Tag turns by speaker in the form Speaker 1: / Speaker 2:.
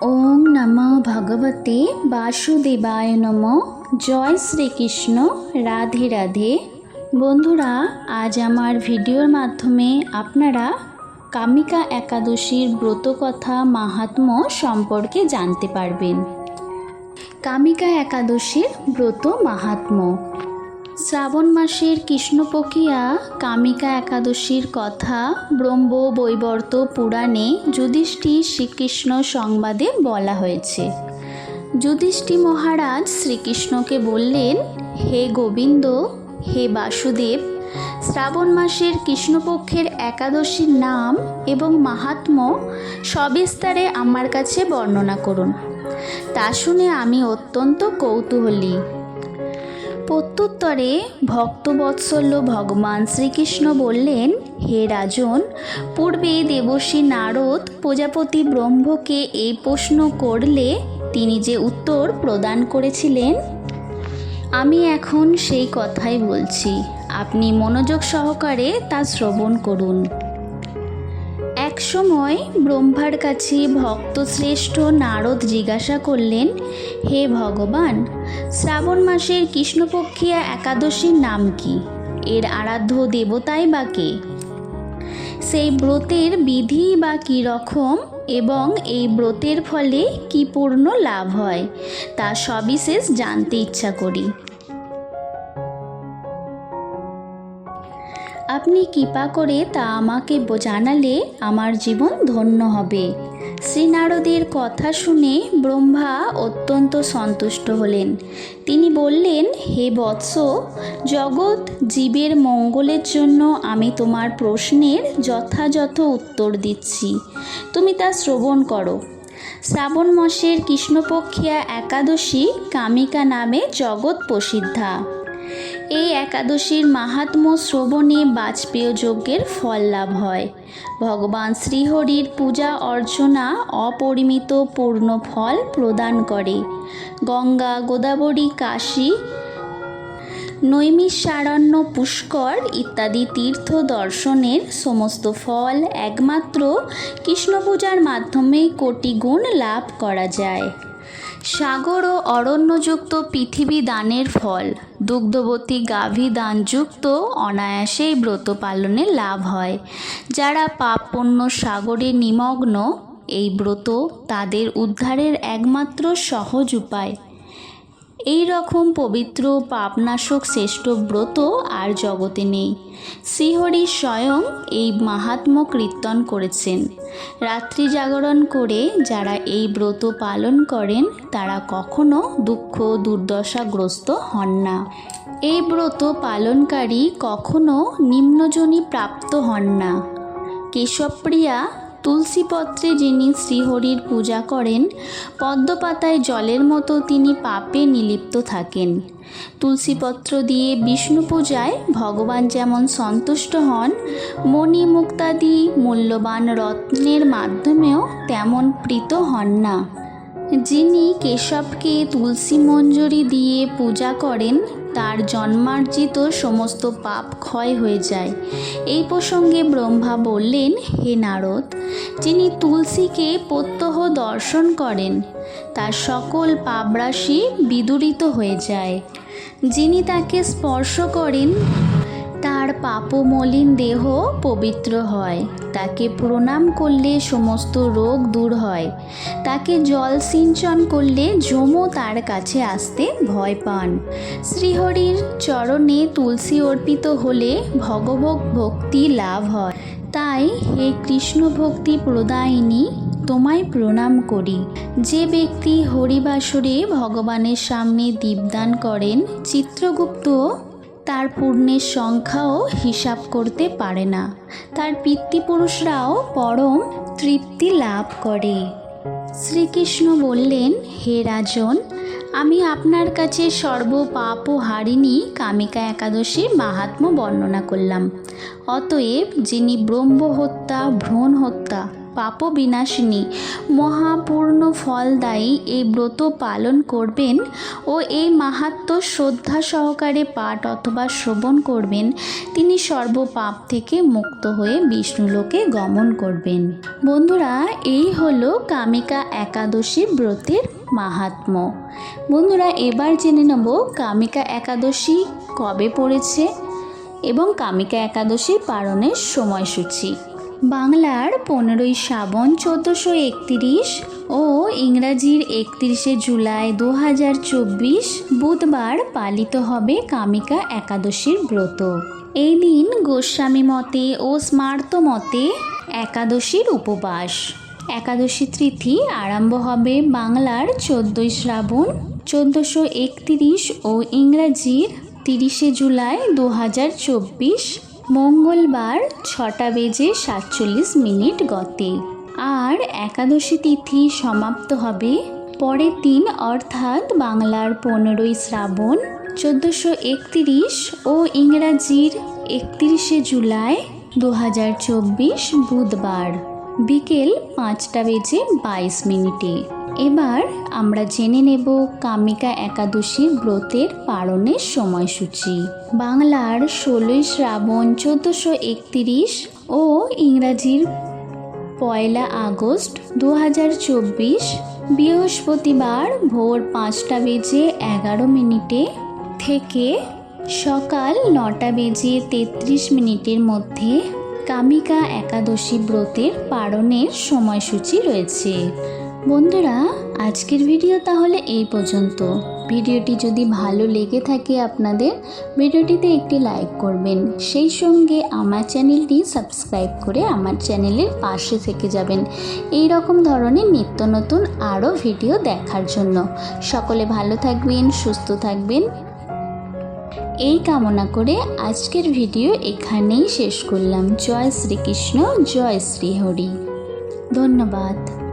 Speaker 1: ওম নম ভগবতে বাসুদেবায় নম। জয় শ্রীকৃষ্ণ, রাধে রাধে। বন্ধুরা, আজ আমার ভিডিওর মাধ্যমে আপনারা কামিকা একাদশীর ব্রতকথা মাহাত্ম্য সম্পর্কে জানতে পারবেন। কামিকা একাদশীর ব্রত মাহাত্ম্য শ্রাবণ মাসের কৃষ্ণপক্ষিয়া কামিকা একাদশীর কথা, ব্রহ্ম বৈবর্ত পুরাণে যুধিষ্ঠির শ্রীকৃষ্ণ সংবাদে বলা হয়েছে। যুধিষ্ঠি মহারাজ শ্রীকৃষ্ণকে বললেন, হে গোবিন্দ, হে বাসুদেব, শ্রাবণ মাসের কৃষ্ণপক্ষের একাদশীর নাম এবং মাহাত্ম্য সবিস্তারে আমার কাছে বর্ণনা করুন। তা শুনে আমি অত্যন্ত কৌতূহলী। প্রত্যুত্তরে ভক্তবৎসল্য ভগবান শ্রীকৃষ্ণ বললেন, হে রাজন, পূর্বে দেবশ্রী নারদ প্রজাপতি ব্রহ্মকে এই প্রশ্ন করলে তিনি যে উত্তর প্রদান করেছিলেন? আমি এখন সেই কথাই বলছি। আপনি মনোযোগ সহকারে তা শ্রবণ করুন। এক সময় ব্রহ্মার কাছে ভক্তশ্রেষ্ঠ নারদ জিজ্ঞাসা করলেন, হে ভগবান, শ্রাবণ মাসের কৃষ্ণপক্ষিয়া একাদশীর নাম কি? এর আরাধ্য দেবতাই বা কে? সেই ব্রতের বিধি বা কী রকম এবং এই ব্রতের ফলে কি পূর্ণ লাভ হয়, তা সবিশেষ জানতে ইচ্ছা করি। আপনি কৃপা করে তা আমাকে জানালে আমার জীবন ধন্য হবে। শ্রীনারদের কথা শুনে ব্রহ্মা অত্যন্ত সন্তুষ্ট হলেন। তিনি বললেন, হে বৎস, জগৎ জীবের মঙ্গলের জন্য আমি তোমার প্রশ্নের যথাযথ উত্তর দিচ্ছি। তুমি তা শ্রবণ করো। শ্রাবণ মাসের কৃষ্ণপক্ষিয়া একাদশী কামিকা নামে জগৎ প্রসিদ্ধা। এই একাদশীর মাহাত্ম্য শ্রবণে বাজপেয় যজ্ঞের ফল লাভ হয়। ভগবান শ্রীহরির পূজা অর্চনা অপরিমিত পূর্ণ ফল প্রদান করে। গঙ্গা, গোদাবরী, কাশী, নৈমিষারণ্য, পুষ্কর ইত্যাদি তীর্থ দর্শনের সমস্ত ফল একমাত্র কৃষ্ণ পূজার মাধ্যমে কোটি গুণ লাভ করা যায়। সাগর ও অরণ্যযুক্ত পৃথিবী দানের ফল। দুগ্ধবতী গাভী দানযুক্ত অনায়াসেই ব্রত পালনে লাভ হয়। যারা পাপ পণ্য সাগরে নিমগ্ন, এই ব্রত তাদের উদ্ধারের একমাত্র সহজ উপায়। এই রকম পবিত্র পাপনাশক শ্রেষ্ঠ ব্রত আর জগতে নেই। শ্রীহরি স্বয়ং এই মাহাত্ম্য কীর্তন করেছেন। রাত্রি জাগরণ করে যারা এই ব্রত পালন করেন, তারা কখনো দুঃখ দুর্দশাগ্রস্ত হন না। এই ব্রত পালনকারী কখনো নিম্নজনী প্রাপ্ত হন না। কেশবপ্রিয়া তুলসীপত্রে যিনি শ্রীহরির পূজা করেন, পদ্মপাতায় জলের মতো তিনি পাপে নিলিপ্ত থাকেন। তুলসীপত্র দিয়ে বিষ্ণু পূজায় ভগবান যেমন সন্তুষ্ট হন, মণি মুক্তাদি মূল্যবান রত্নের মাধ্যমেও তেমন প্রীত হন না। যিনি কেশবকে তুলসী মঞ্জরি দিয়ে পূজা করেন তার জন্মার্জিত সমস্ত পাপ ক্ষয় হয়ে যায়। এই প্রসঙ্গে ব্রহ্মা বললেন, হে নারদ, যিনি তুলসীকে প্রত্যহ দর্শন করেন, তার সকল পাপরাশি বিদূরিত হয়ে যায়। যিনি তাকে স্পর্শ করেন তার পাপমলিন দেহ পবিত্র হয়। তাকে প্রণাম করলে সমস্ত রোগ দূর হয়। তাকে জল সিঞ্চন করলে যমও তার কাছে আসতে ভয় পান। শ্রীহরির চরণে তুলসী অর্পিত হলে ভগবত ভক্তি লাভ হয়। তাই হে কৃষ্ণ ভক্তি প্রদায়িনী, তোমায় প্রণাম করি। যে ব্যক্তি হরিবাসরে ভগবানের সামনে দীপদান করেন, চিত্রগুপ্ত তার পূর্ণের সংখ্যাও হিসাব করতে পারে না। তার পিতৃপুরুষরাও পরম তৃপ্তি লাভ করে। শ্রীকৃষ্ণ বললেন, হে রাজন, আমি আপনার কাছে সর্ব পাপ ও হারিণী কামিকা একাদশীর মাহাত্ম্য বর্ণনা করলাম। অতএব যিনি ব্রহ্ম হত্যা ভ্রূণ হত্যা পাপ বিনাশিনী মহাপূর্ণ ফলদায়ী এই ব্রত পালন করবেন ও এই মাহাত্ম শ্রদ্ধা সহকারে পাঠ অথবা শ্রবণ করবেন। তিনি সর্বপাপ থেকে মুক্ত হয়ে বিষ্ণুলোকে গমন করবেন। বন্ধুরা, এই হলো কামিকা একাদশী ব্রতের মাহাত্ম্য বন্ধুরা, এবার জেনে নেব কামিকা একাদশী কবে পড়েছে এবং কামিকা একাদশী পালনের সময়সূচি। বাংলার পনেরোই শ্রাবণ চোদ্দোশো একতিরিশ ও ইংরাজির একত্রিশে জুলাই দু হাজার চব্বিশ বুধবার পালিত হবে কামিকা একাদশীর ব্রত। এই দিন গোস্বামী মতে ও স্মার্ত মতে একাদশীর উপবাস। একাদশী তিথি আরম্ভ হবে বাংলার চোদ্দোই শ্রাবণ চোদ্দোশো একতিরিশ ও ইংরাজির তিরিশে জুলাই দু হাজার চব্বিশ মঙ্গলবার ছটা বেজে সাতচল্লিশ মিনিট গতে। আর একাদশী তিথি সমাপ্ত হবে পরের দিন, অর্থাৎ বাংলার পনেরোই শ্রাবণ, চোদ্দোশো একত্রিশ ও ইংরাজির একত্রিশে জুলাই দু হাজার চব্বিশ বুধবার। বিকেল পাঁচটা বেজে বাইশ মিনিটে। এবার আমরা জেনে নেব কামিকা একাদশীর ব্রতের পালনের সময়সূচি। বাংলার ষোলোই শ্রাবণ চোদ্দোশো একতিরিশ ও ইংরাজির পয়লা আগস্ট দু হাজার চব্বিশ বৃহস্পতিবার ভোর পাঁচটা বেজে এগারো মিনিটে থেকে সকাল নটা বেজে তেত্রিশ মিনিটের মধ্যে কামিকা একাদশী ব্রতের পালনের সময়সূচি রয়েছে। বন্ধুরা, আজকের ভিডিও তাহলে এই পর্যন্ত। ভিডিওটি যদি ভালো লেগে থাকে আপনাদের, ভিডিওটিতে একটি লাইক করবেন। সেই সঙ্গে আমার চ্যানেলটি সাবস্ক্রাইব করে আমার চ্যানেলের পাশে থেকে যাবেন। এই রকম ধরনের নিত্য নতুন আরও ভিডিও দেখার জন্য। সকলে ভালো থাকবেন, সুস্থ থাকবেন। এই কামনা করে আজকের ভিডিও এখানেই শেষ করলাম। জয় শ্রীকৃষ্ণ জয় শ্রীহরি। ধন্যবাদ।